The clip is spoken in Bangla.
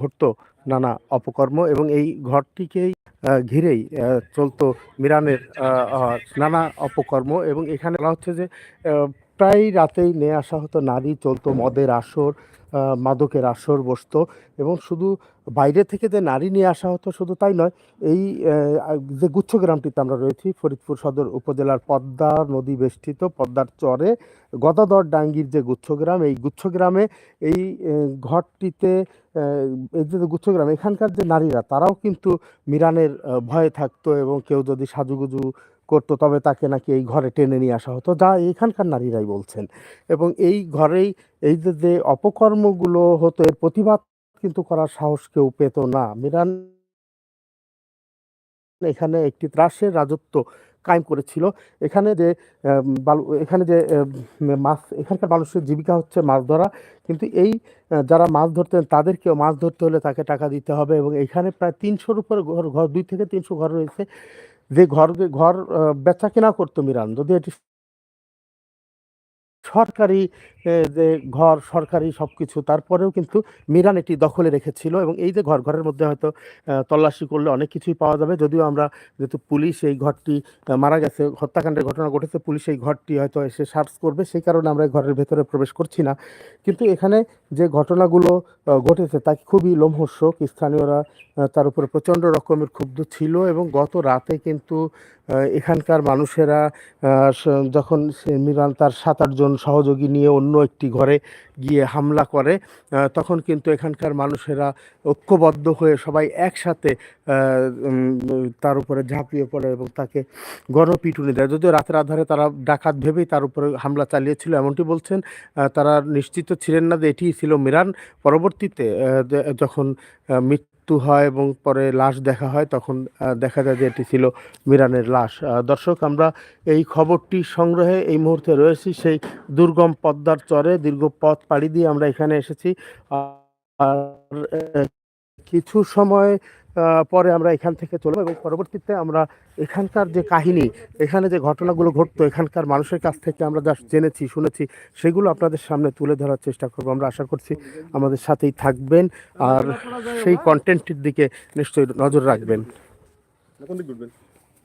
ঘটতো নানা অপকর্ম এবং এই ঘরটিকেই ঘিরেই চলতো মিরানের নানা অপকর্ম এবং এখানে বলা হচ্ছে যে প্রায় রাতেই নিয়ে আসা হতো নারী চলতো মদের আসর মাদকের আসর বসতো এবং শুধু বাইরে থেকে যে নারী নিয়ে আসা হতো শুধু তাই নয়, এই যে গুচ্ছ গ্রামটিতে আমরা রয়েছি, ফরিদপুর সদর উপজেলার পদ্মা নদী বেষ্টিত, পদ্মার চরে গদাধর ডাঙ্গির যে গুচ্ছগ্রাম এই গুচ্ছগ্রামে এই ঘরটিতে এই যে গুচ্ছগ্রাম এখানকার যে নারীরা তারাও কিন্তু মিরানের ভয়ে থাকতো এবং কেউ যদি সাজুগুজু করতো, তবে তাকে নাকি এই ঘরে টেনে নিয়ে আসা হতো, যা এখানকার নারীরাই বলছেন। এবং এই ঘরেই এই যে অপকর্মগুলো হতো, এর প্রতিবাদ কিন্তু করার সাহস কেউ পেত না। মিরান এখানে একটি ত্রাসের রাজত্ব কায়েম করেছিল। এখানে যে বালু, এখানে যে মাছ, এখানকার মানুষের জীবিকা হচ্ছে মাছ ধরা। কিন্তু এই যারা মাছ ধরতেন, তাদেরকেও মাছ ধরতে হলে তাকে টাকা দিতে হবে। এবং এখানে প্রায় তিনশোর উপরে ঘর ঘর, দুই থেকে তিনশো ঘর রয়েছে। যে ঘর ঘর বেচা কেনা করতো মিরান, যদি এটি সরকারি যে ঘর, সরকারি সব কিছু তারপরেও কিন্তু মিরান এটি দখলে রেখেছিল এবং এই যে ঘর, ঘরের মধ্যে হয়তো তল্লাশি করলে অনেক কিছুই পাওয়া যাবে। যদিও আমরা যেহেতু পুলিশ এই ঘরটি মারা গেছে, হত্যাকাণ্ডের ঘটনা ঘটেছে, পুলিশ এই ঘরটি হয়তো এসে সার্চ করবে, সেই কারণে আমরা ঘরের ভেতরে প্রবেশ করছি না। কিন্তু এখানে যে ঘটনাগুলো ঘটেছে তা খুবই লোমহর্ষক। স্থানীয়রা তার উপরে প্রচণ্ড রকমের ক্ষুব্ধ ছিল এবং গত রাতে কিন্তু এখানকার মানুষেরা যখন মিরান তার সাত আটজন সহযোগী নিয়ে অন্য একটি ঘরে গিয়ে হামলা করে তখন কিন্তু এখানকার মানুষেরা ঐক্যবদ্ধ হয়ে সবাই একসাথে তার উপরে ঝাঁপিয়ে পড়ে এবং তাকে গণপিটুনি দেয়। যদিও রাতের আধারে তারা ডাকাত ভেবেই তার উপরে হামলা চালিয়েছিল, এমনটি বলছেন তারা নিশ্চিত ছিলেন না যে এটি ছিল মিরান। পরবর্তীতে যখন মৃত্যু হয় এবং পরে লাশ দেখা হয়, তখন দেখা যায় যে এটি ছিল মিরানের লাশ। দর্শক, আমরা এই খবরটি সংগ্রহে এই মুহূর্তে রয়েছি সেই দুর্গম পদ্মার চরে, দীর্ঘ পথ পাড়ি দিয়ে আমরা এখানে এসেছি। আর কিছু সময় পরে আমরা এখান থেকে চলব এবং পরবর্তীতে আমরা এখানকার যে কাহিনী, এখানে যে ঘটনাগুলো ঘটতো, এখানকার মানুষের কাছ থেকে আমরা যা জেনেছি, শুনেছি, সেগুলো আপনাদের সামনে তুলে ধরার চেষ্টা করব। আমরা আশা করছি আমাদের সাথেই থাকবেন আর সেই কন্টেন্টটির দিকে নিশ্চয়ই নজর রাখবেন।